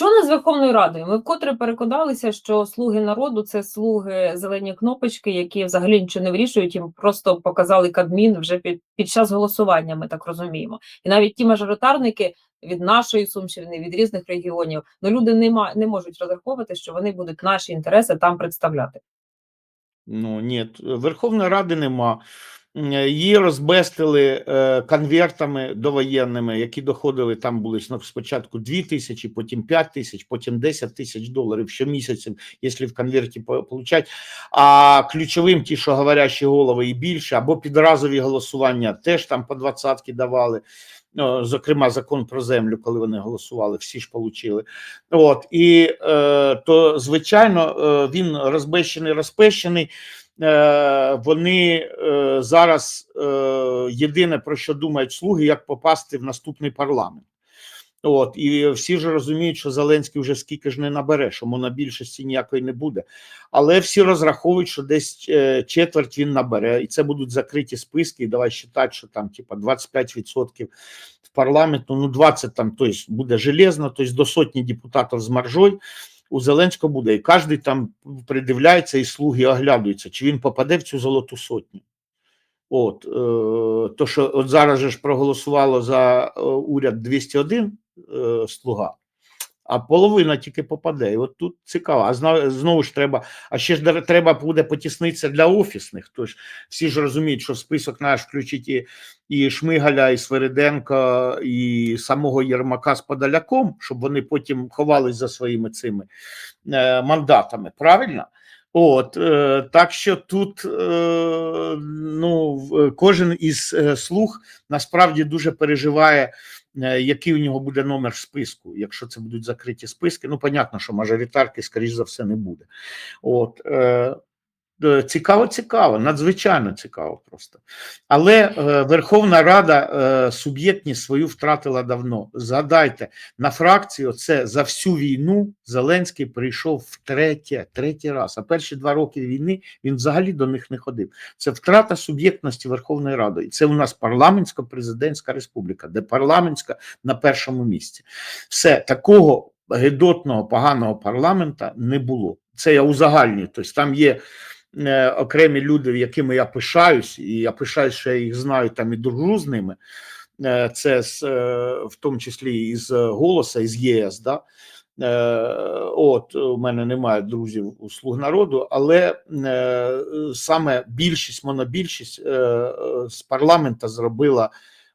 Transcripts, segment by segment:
Що нас з Верховною Радою? Ми вкотре переконалися, що слуги народу це слуги зелені кнопочки, які взагалі нічого не вирішують. Їм просто показали Кабмін вже під, під час голосування. Ми так розуміємо. І навіть ті мажоритарники від нашої сумщини, від різних регіонів, ну люди не, ма- не можуть розраховувати, що вони будуть наші інтереси там представляти. Ну ні, Верховної Ради нема. Її розбестили е, конвертами довоєнними, які доходили там були спочатку 2 тисячі, потім 5 тисяч, потім 10 тисяч доларів щомісяця, якщо в конверті получать. А ключовим ті, що говорящі голови і більше, або підразові голосування, теж там по двадцятки давали. Зокрема, закон про землю, коли вони голосували, всі ж получили. От і е, то звичайно е, він розбещений, розпещений. Е, вони е, зараз е, єдине про що думають слуги, як попасти в наступний парламент. От і всі ж розуміють, що Зеленський вже скільки ж не набере, що монобільшості ніякої не буде. Але всі розраховують, що десь четверть він набере, і це будуть закриті списки. І давай вважати, що там типа 25% в парламенту, ну 20 там, тобто буде железно, тобто до сотні депутатів з маржою у Зеленського буде. І кожен там придивляється, і слуги оглядуються, чи він попаде в цю золоту сотню. От, е, то, що от зараз ж проголосувало за е, уряд 201 е, слуга, а половина тільки попаде. І от тут цікаво. А знову ж треба, а ще ж треба буде потіснитися для офісних. Тож всі ж розуміють, що список наш включить і, і Шмигаля, і Свериденка, і самого Єрмака з Подоляком, щоб вони потім ховались за своїми цими е, мандатами. Правильно? От е, так що тут е, ну кожен із е, слуг насправді дуже переживає, який у нього буде номер в списку. Якщо це будуть закриті списки, ну понятно, що мажоритарки, скоріш за все, не буде. От цікаво, цікаво, надзвичайно цікаво просто. Але е, Верховна Рада е, суб'єктність свою втратила давно. Згадайте, на фракцію це за всю війну Зеленський прийшов втретє, третій раз. А перші два роки війни він взагалі до них не ходив. Це втрата суб'єктності Верховної Ради. І це у нас парламентсько-президентська республіка, де парламентська на першому місці. Все такого гидотного поганого парламента не було. Це я узагальнюю. Тобто там є е, окремі люди, якими я пишаюсь, і я пишаюсь, що я їх знаю там і дружу з ними. Е, Це з, е, в тому числі із голоса, із ЄС. Да? Е, От у мене немає друзів у слуг народу, але е, саме більшість, монобільшість е, е, з парламента зробила.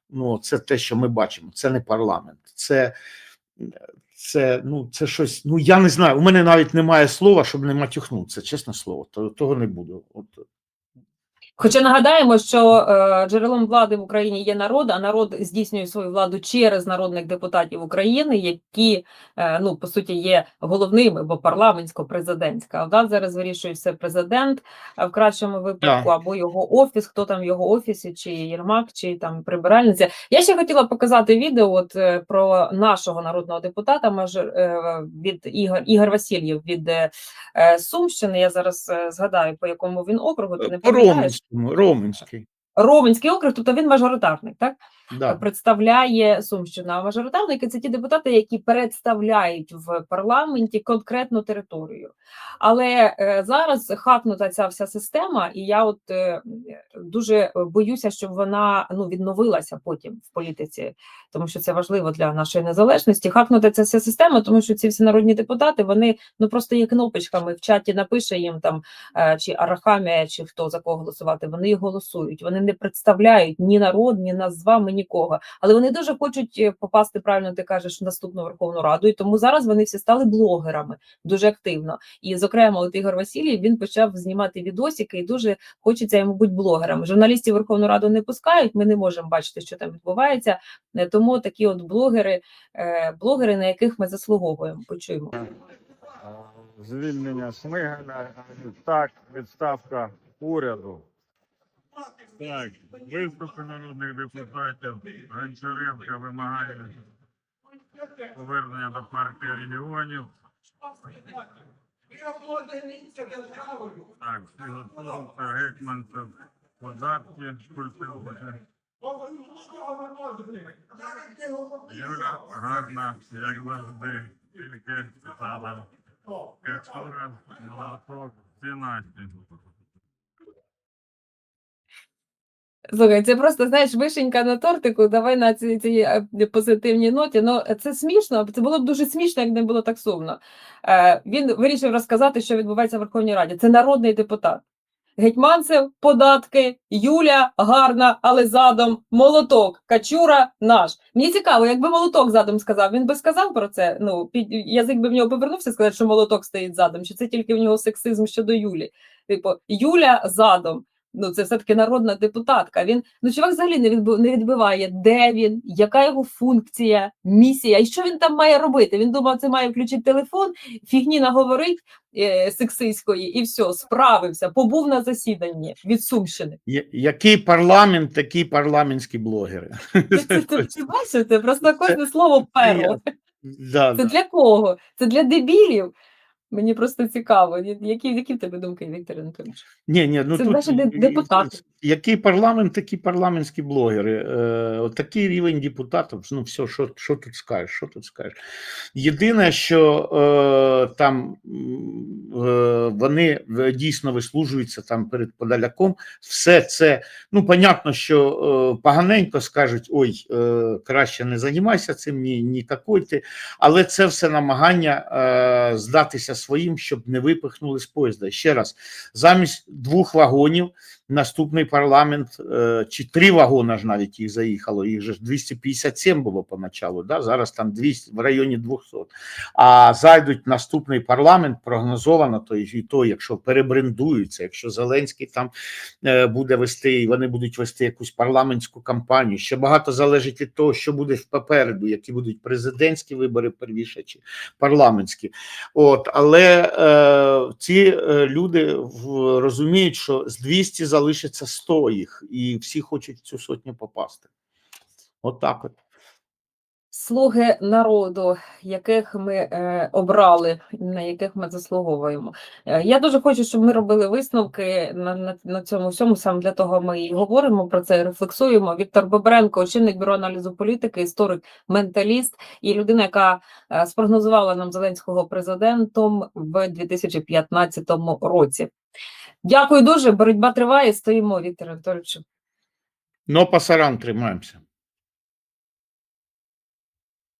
Ну, це те, що ми бачимо. Це не парламент, це, це, ну, це щось. Ну я не знаю. У мене навіть немає слова, щоб не матюхнутися. Чесне слово, того не буду. От Хоча нагадаємо, що е, джерелом влади в Україні є народ, а народ здійснює свою владу через народних депутатів України, які е, ну по суті є головними, бо парламентсько-президентська. А в зараз вирішує все президент в кращому випадку, або його офіс, хто там в його офісі, чи Єрмак, чи там прибиральниця. Я ще хотіла показати відео от е, про нашого народного депутата мажор, від Ігор Ігор Васильєв від Сумщини. Я зараз згадаю, по якому він округу. Ти не пам'ятаєш? Роменський. Роменський округ, тобто він мажоритарник, так? Да. Представляє Сумщину. А мажоритарники це ті депутати, які представляють в парламенті конкретну територію. Але е, зараз хакнута ця вся система, і я от е, дуже боюся, щоб вона ну відновилася потім в політиці, тому що це важливо для нашої незалежності. Хакнута ця вся система, тому що ці всі народні депутати вони ну просто є кнопочками в чаті. Напише їм там е, чи Арахамія, чи хто за кого голосувати. Вони голосують. Вони не представляють ні народ, ні нас з вами, нікого. Але вони дуже хочуть е, попасти правильно. Ти кажеш в наступну Верховну Раду, і тому зараз вони всі стали блогерами дуже активно. І, зокрема, от Ігор Васильєв він почав знімати відосики, і дуже хочеться йому бути блогером. Журналістів Верховну Раду не пускають. Ми не можемо бачити, що там відбувається. Е, Тому такі от блогери, е, блогери, на яких ми заслуговуємо. Почуємо. звільнення Шмигаля, так, відставка уряду. Так, виступи народних депутатів Гончаренка вимагає повернення до партії регіонів. Так, Філатонка, Гетьманцев, податки, культури. Юля гарна, як завжди, тільки стала. Кацура, молоток, 12. Слухай, це просто знаєш вишенька на тортику. Давай на цій, цій е, позитивній ноті. Ну це смішно. Це було б дуже смішно, як не було так сумно. Е, він вирішив розказати, що відбувається в Верховній Раді. Це народний депутат. Гетьманцев, податки, Юля гарна, але задом молоток, качура наш. Мені цікаво, якби молоток задом сказав, він би сказав про це. Ну, під язик би в нього повернувся сказати, що молоток стоїть задом, чи це тільки в нього сексизм щодо Юлі. Типу, Юля задом. Ну, це все-таки народна депутатка. Він ну чувак взагалі не відбив, не відбиває, де він, яка його функція, місія, і що він там має робити. Він думав, це має включити телефон, фігні наговорить е, сексистської, і все, справився, побув на засіданні від Сумщини. Я- Який парламент, такі парламентські блогери. Ти, ти просто кожне слово перло. Да, Це да. для кого? Це для дебілів. Мені просто цікаво, які, які в тебе думки, Віктор Анатолійович? Ні, ні, ну Це тут наші де- і- і- депутати. Який парламент, такі парламентські блогери. Е, такий рівень депутатів. Ну, все, що, що тут скажеш? Що тут скажеш? Єдине, що е, там е, вони дійсно вислужуються там перед подаляком. Все це, ну, понятно, що е, поганенько скажуть: ой, е, краще не займайся цим, ні, ні такой ти. Але це все намагання е, здатися своїм, щоб не випихнули з поїзда. Ще раз, замість двох вагонів наступний парламент, е, чи три вагона ж навіть їх заїхало, їх же ж 257 було поначалу, да? зараз там 200, в районі 200. А зайдуть наступний парламент, прогнозовано, то і то, якщо перебрендуються, якщо Зеленський там е, буде вести, і вони будуть вести якусь парламентську кампанію. Ще багато залежить від того, що буде попереду, які будуть президентські вибори первіше чи парламентські. От, але е, ці е, люди розуміють, що з 200 залишиться 100 їх, і всі хочуть в цю сотню попасти. От так от. Слуги народу, яких ми е, обрали, на яких ми заслуговуємо. Е, я дуже хочу, щоб ми робили висновки на, на, на цьому всьому. Саме для того ми і говоримо про це, рефлексуємо. Віктор Бобренко, очільник бюро аналізу політики, історик, менталіст і людина, яка е, спрогнозувала нам Зеленського президентом в 2015 році. Дякую дуже. Боротьба триває. Стоїмо, Віктор Анатольовичу. Ну, пасаран тримаємося.